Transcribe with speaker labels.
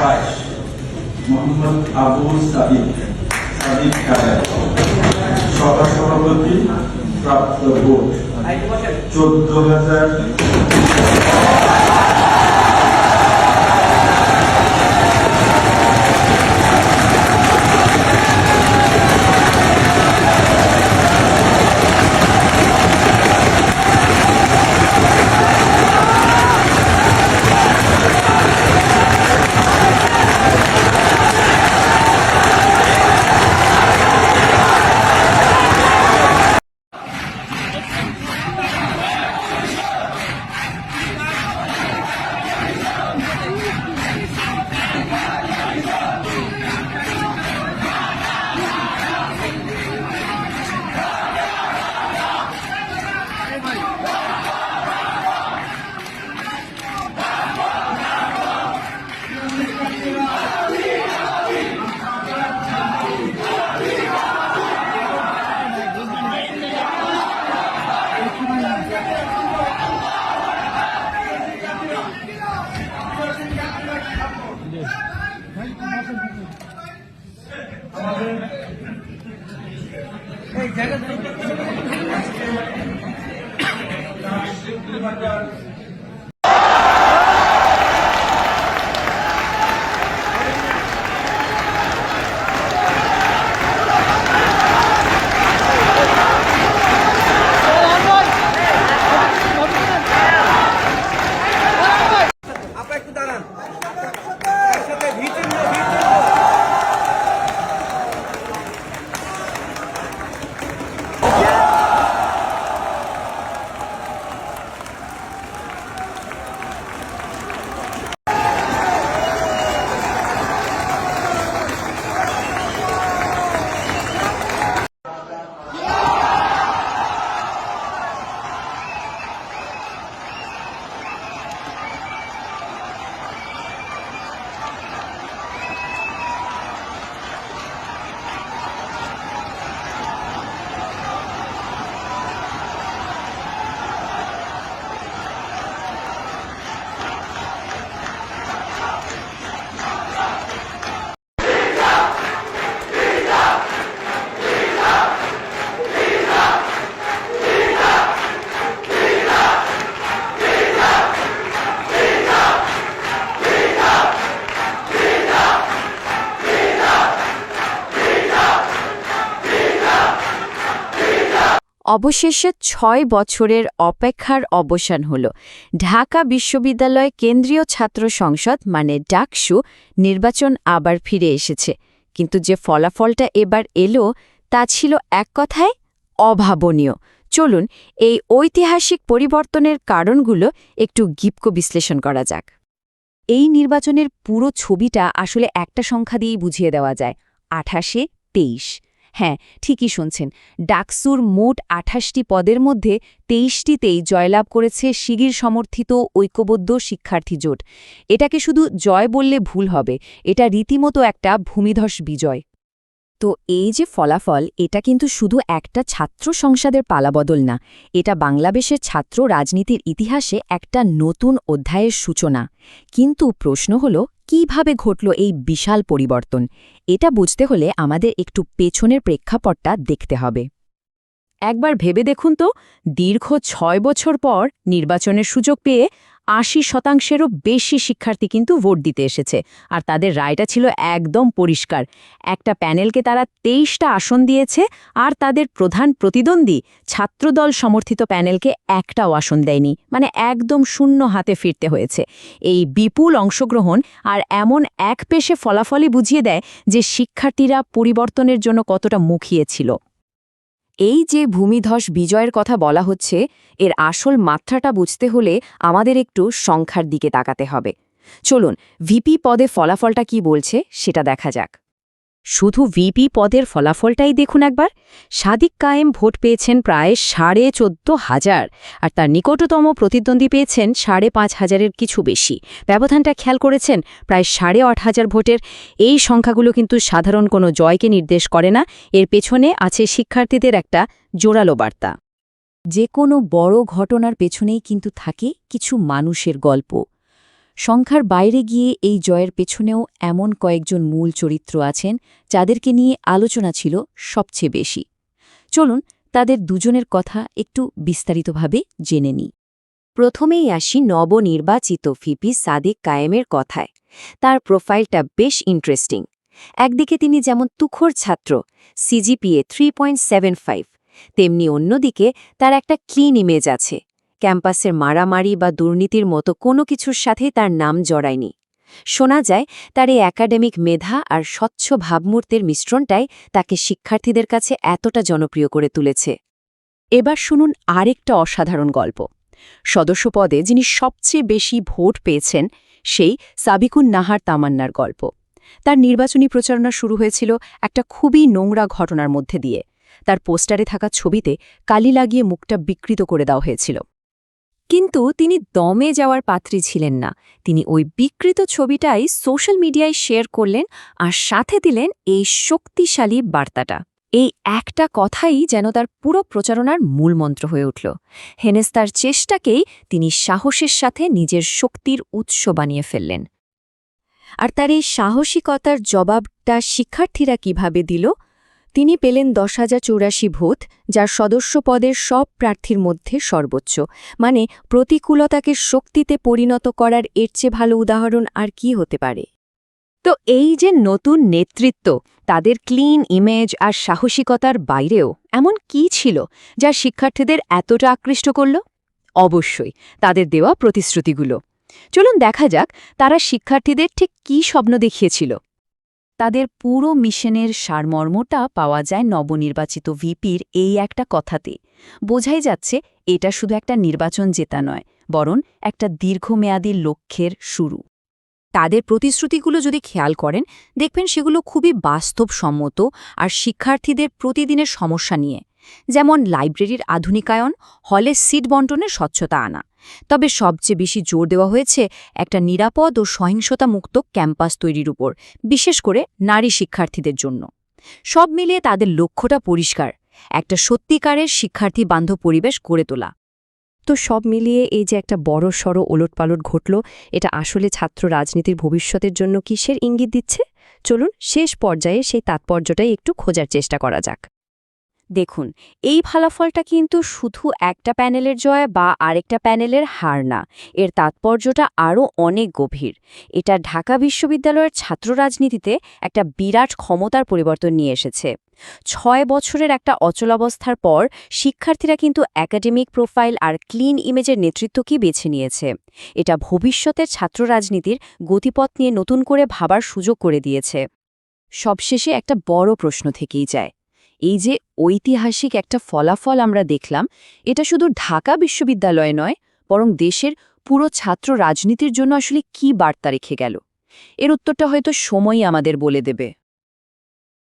Speaker 1: বাইশ মোহাম্মদ আবু সাদিক সাদিক কাদের সভা সভাপতি প্রাপ্ত ভোট চোদ্দ হাজার
Speaker 2: আপা
Speaker 3: অবশেষে ছয় বছরের অপেক্ষার অবসান হল। ঢাকা বিশ্ববিদ্যালয় কেন্দ্রীয় ছাত্র সংসদ মানে ডাকসু, নির্বাচন আবার ফিরে এসেছে। কিন্তু যে ফলাফলটা এবার এলো, তা ছিল এক কথায় অভাবনীয়। চলুন, এই ঐতিহাসিক পরিবর্তনের কারণগুলো একটু গিপক বিশ্লেষণ করা যাক। এই নির্বাচনের পুরো ছবিটা আসলে একটা সংখ্যা দিয়েই বুঝিয়ে দেওয়া যায়, আঠাশে তেইশ। হ্যাঁ ঠিকই শুনছেন। ডাকসুর মোট আঠাশটি পদের মধ্যে তেইশটিতেই জয়লাভ করেছে শিগির সমর্থিত ঐক্যবদ্ধ শিক্ষার্থী জোট। এটাকে শুধু জয় বললে ভুল হবে, এটা রীতিমতো একটা ভূমিধস বিজয়। তো এই যে ফলাফল, এটা কিন্তু শুধু একটা ছাত্র সংসদের পালাবদল না, এটা বাংলাদেশের ছাত্র রাজনীতির ইতিহাসে একটা নতুন অধ্যায়ের সূচনা। কিন্তু প্রশ্ন হল কীভাবে ঘটল এই বিশাল পরিবর্তন? এটা বুঝতে হলে আমাদের একটু পেছনের প্রেক্ষাপটটা দেখতে হবে। একবার ভেবে দেখুন তো, দীর্ঘ ছয় বছর পর নির্বাচনের সুযোগ পেয়ে আশি শতাংশেরও বেশি শিক্ষার্থী কিন্তু ভোট দিতে এসেছে। আর তাদের রায়টা ছিল একদম পরিষ্কার। একটা প্যানেলকে তারা তেইশটা আসন দিয়েছে আর তাদের প্রধান প্রতিদ্বন্দ্বী ছাত্রদল সমর্থিত প্যানেলকে একটাও আসন দেয়নি। মানে একদম শূন্য হাতে ফিরতে হয়েছে। এই বিপুল অংশগ্রহণ আর এমন এক পেশে ফলাফলই বুঝিয়ে দেয় যে শিক্ষার্থীরা পরিবর্তনের জন্য কতটা মুখিয়েছিল এই যে ভূমিধস বিজয়ের কথা বলা হচ্ছে, এর আসল মাত্রাটা বুঝতে হলে আমাদের একটু সংখ্যার দিকে তাকাতে হবে। চলুন, ভিপি পদে ফলাফলটা কি বলছে সেটা দেখা যাক। শুধু ভিপি পদের ফলাফলটাই দেখুন একবার। সাদিক কায়েম ভোট পেয়েছেন প্রায় সাড়ে চোদ্দ হাজার, আর তার নিকটতম প্রতিদ্বন্দ্বী পেয়েছেন সাড়ে পাঁচ হাজারের কিছু বেশি। ব্যবধানটা খেয়াল করেছেন, প্রায় সাড়ে আট হাজার ভোটের। এই সংখ্যাগুলো কিন্তু সাধারণ কোনো জয়কে নির্দেশ করে না। এর পেছনে আছে শিক্ষার্থীদের একটা জোরালো বার্তা। যে কোনো বড় ঘটনার পেছনেই কিন্তু থাকে কিছু মানুষের গল্প। সংখ্যার বাইরে গিয়ে এই জয়ের পেছনেও এমন কয়েকজন মূল চরিত্র আছেন যাদেরকে নিয়ে আলোচনা ছিল সবচেয়ে বেশি। চলুন তাদের দুজনের কথা একটু বিস্তারিতভাবে জেনে নিই। প্রথমেই আসি নবনির্বাচিত ফিপি সাদিক কায়েমের কথায়। তার প্রোফাইলটা বেশ ইন্টারেস্টিং। একদিকে তিনি যেমন তুখোর ছাত্র, সিজিপিএ থ্রি তেমনি অন্যদিকে তার একটা ক্লিন ইমেজ আছে। ক্যাম্পাসের মারামারি বা দুর্নীতির মতো কোনো কিছুর সাথেই তার নাম জড়ায়নি। শোনা যায়, তার এই একাডেমিক মেধা আর স্বচ্ছ ভাবমূর্তির মিশ্রণটাই তাকে শিক্ষার্থীদের কাছে এতটা জনপ্রিয় করে তুলেছে। এবার শুনুন আরেকটা অসাধারণ গল্প। সদস্য পদে যিনি সবচেয়ে বেশি ভোট পেয়েছেন, সেই সাবিকুন নাহার তামান্নার গল্প। তার নির্বাচনী প্রচারণা শুরু হয়েছিল একটা খুবই নোংরা ঘটনার মধ্যে দিয়ে। তার পোস্টারে থাকা ছবিতে কালি লাগিয়ে মুখটা বিকৃত করে দেওয়া হয়েছিল। কিন্তু তিনি দমে যাওয়ার পাত্রী ছিলেন না। তিনি ওই বিকৃত ছবিটাই সোশ্যাল মিডিয়ায় শেয়ার করলেন আর সাথে দিলেন এই শক্তিশালী বার্তাটা। এই একটা কথাই যেন তার পুরো প্রচারণার মূলমন্ত্র হয়ে উঠল। হেনেস্তার চেষ্টাকেই তিনি সাহসের সাথে নিজের শক্তির উৎস বানিয়ে ফেললেন। আর তার এই সাহসিকতার জবাবটা শিক্ষার্থীরা কীভাবে দিল? তিনি পেলেন দশ হাজার চৌরাশি ভোট, যার সদস্য পদের সব প্রার্থীর মধ্যে সর্বোচ্চ। মানে প্রতিকূলতাকে শক্তিতে পরিণত করার এর চেয়ে ভালো উদাহরণ আর কি হতে পারে? তো এই যে নতুন নেতৃত্ব, তাদের ক্লিন ইমেজ আর সাহসিকতার বাইরেও এমন কি ছিল যা শিক্ষার্থীদের এতটা আকৃষ্ট করল? অবশ্যই, তাদের দেওয়া প্রতিশ্রুতিগুলো। চলুন দেখা যাক তারা শিক্ষার্থীদের ঠিক কী স্বপ্ন দেখিয়েছিল। তাদের পুরো মিশনের সারমর্মটা পাওয়া যায় নবনির্বাচিত ভিপির এই একটা কথাতে। বোঝাই যাচ্ছে, এটা শুধু একটা নির্বাচন জেতা নয়, বরং একটা দীর্ঘমেয়াদী লক্ষ্যের শুরু। তাদের প্রতিশ্রুতিগুলো যদি খেয়াল করেন, দেখবেন সেগুলো খুবই বাস্তবসম্মত আর শিক্ষার্থীদের প্রতিদিনের সমস্যা নিয়ে। যেমন লাইব্রেরির আধুনিকায়ন, হলে সিট বন্টনের স্বচ্ছতা আনা। তবে সবচেয়ে বেশি জোর দেওয়া হয়েছে একটা নিরাপদ ও সহিংসতা মুক্ত ক্যাম্পাস তৈরির উপর, বিশেষ করে নারী শিক্ষার্থীদের জন্য। সব মিলিয়ে তাদের লক্ষ্যটা পরিষ্কার, একটা সত্যিকারের শিক্ষার্থী বান্ধব পরিবেশ গড়ে তোলা। তো সব মিলিয়ে এই যে একটা বড় সড়ো ওলটপালট ঘটল, এটা আসলে ছাত্র রাজনীতির ভবিষ্যতের জন্য কিসের ইঙ্গিত দিচ্ছে? চলুন শেষ পর্যায়ে সেই তাৎপর্যটাই একটু খোঁজার চেষ্টা করা যাক। দেখুন, এই ফলাফলটা কিন্তু শুধু একটা প্যানেলের জয় বা আরেকটা প্যানেলের হার না, এর তাৎপর্যটা আরও অনেক গভীর। এটা ঢাকা বিশ্ববিদ্যালয়ের ছাত্র রাজনীতিতে একটা বিরাট ক্ষমতার পরিবর্তন নিয়ে এসেছে। ছয় বছরের একটা অচলাবস্থার পর শিক্ষার্থীরা কিন্তু একাডেমিক প্রোফাইল আর ক্লিন ইমেজের নেতৃত্বকেই বেছে নিয়েছে। এটা ভবিষ্যতের ছাত্র রাজনীতির গতিপথ নিয়ে নতুন করে ভাবার সুযোগ করে দিয়েছে। সবশেষে একটা বড় প্রশ্ন থেকেই যায় এই যে ঐতিহাসিক একটা ফলাফল আমরা দেখলাম, এটা শুধু ঢাকা বিশ্ববিদ্যালয় নয়, বরং দেশের পুরো ছাত্র রাজনীতির জন্য আসলে কি বার্তা রেখে গেল? এর উত্তরটা হয়তো সময়ই আমাদের বলে দেবে।